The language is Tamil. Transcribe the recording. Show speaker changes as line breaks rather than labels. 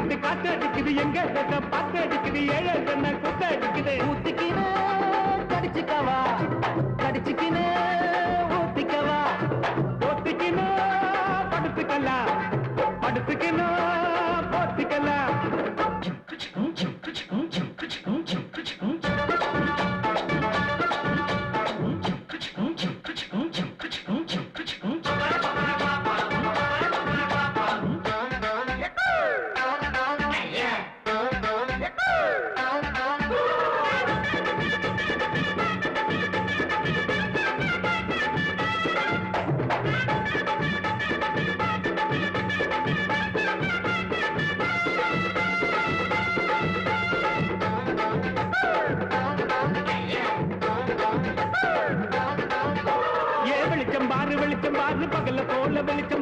எட்டு காத்து அடிக்குது எங்க எங்க பத்து அடிக்குது ஏழு என்ன குத்து அடிக்குது
ஊத்திக்கினு கடிச்சுக்கவா கடிச்சுக்கினு ஊத்திக்கவா.
ஒத்திக்கணும் படுத்துக்கலாம் படுத்துக்கணும் இரவு வெளிச்சம் பாரு பகல போல வெளிச்சம்